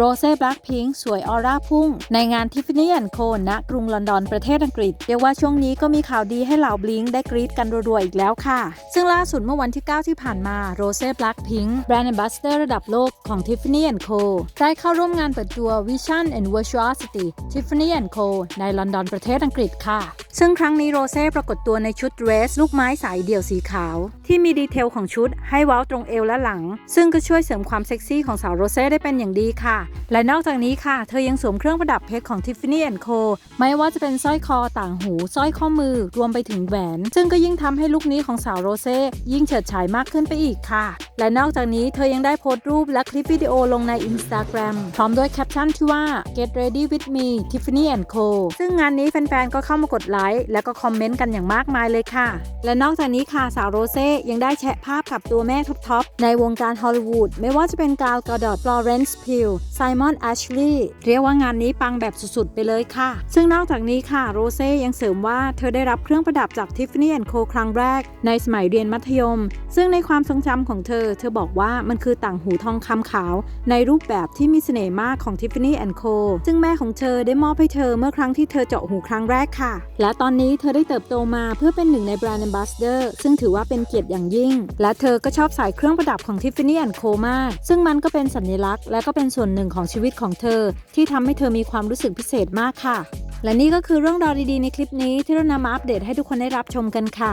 โรเซ่แบล็คพิงค์สวยออร่าพุ่ง ในงานทิฟฟานี่แอนโคณกรุงลอนดอนประเทศอังกฤษ เรียกว่าช่วงนี้ก็มีข่าวดีให้เหล่าบลิงได้กรี๊ดกันรัวๆอีกแล้วค่ะ ซึ่งล่าสุดเมื่อวันที่ 9 ที่ผ่านมาโรเซ่แบล็คพิงค์แบรนด์แอมบาสเดอร์ระดับโลกของ Tiffany Co ได้เข้าร่วมงานเปิดตัว Vision and Virtuosity Tiffany Co ในลอนดอนประเทศอังกฤษค่ะซึ่งครั้งนี้โรเซ่ปรากฏตัวในชุดเดรส ลูกไม้สายเดี่ยวสีขาว ที่มีดีเทลของชุดให้เว้าตรงเอวและหลัง ซึ่งก็ช่วยเสริมความเซ็กซี่ของสาวโรเซ่ได้เป็นอย่างดีค่ะ และนอกจากนี้ค่ะ เธอยังสวมเครื่องประดับเพชรของ Tiffany Co ไม่ว่าจะเป็นสร้อยคอต่างหูสร้อยข้อมือรวมไปถึงแหวน ซึ่งก็ยิ่งทำให้ลุคนี้ของสาวโรเซ่ยิ่งเฉิดฉายมากขึ้นไปอีกค่ะ และนอกจากนี้เธอยังได้โพสต์รูปและคลิปวิดีโอลงใน Instagram พร้อมด้วยแคปชั่นที่ว่า get ready with me Tiffany Co ซึ่งงานนี้แฟนๆ ก็เข้ามากดไลค์และก็คอมเมนต์กันอย่างมากมายเลยค่ะ และนอกจากนี้ค่ะสาวโรเซ่ยังได้แชะภาพกับตัวแม่ท็อปๆในวงการฮอลลีวูดไม่ว่าจะเป็นกาลกอดอดฟลอเรนซ์พิลไซมอนแอชลีย์เรียกว่างานนี้ปังแบบสุดๆ ไปเลยค่ะ ซึ่งนอกจากนี้ค่ะโรเซ่ยังเสริมว่าเธอได้รับเครื่องประดับจาก Tiffany Co ครั้งแรก ในสมัยเรียนมัธยม ซึ่งในความทรงจำของเธอเธอบอกว่ามันคือต่างหูทองคำขาว ในรูปแบบที่มีเสน่ห์มากของ Tiffany Co ซึ่งแม่ของเธอได้มอบให้เธอเมื่อครั้งที่เธอเจาะหูครั้งแรกค่ะ และตอนนี้เธอได้เติบโตมาเพื่อเป็นหนึ่งในแบรนด์ Ambassador ซึ่งถือว่าเป็นเกียรติอย่างยิ่ง และเธอก็ชอบใส่เครื่องประดับของ Tiffany Co มาก ซึ่งมันก็เป็นสัญลักษณ์ และก็เป็นส่วนหนึ่งของชีวิตของเธอ ที่ทำให้เธอมีความรู้สึกพิเศษมากค่ะและนี่ก็คือเรื่องราวดีๆในคลิปนี้ที่เรานำมาอัปเดตให้ทุกคนได้รับชมกันค่ะ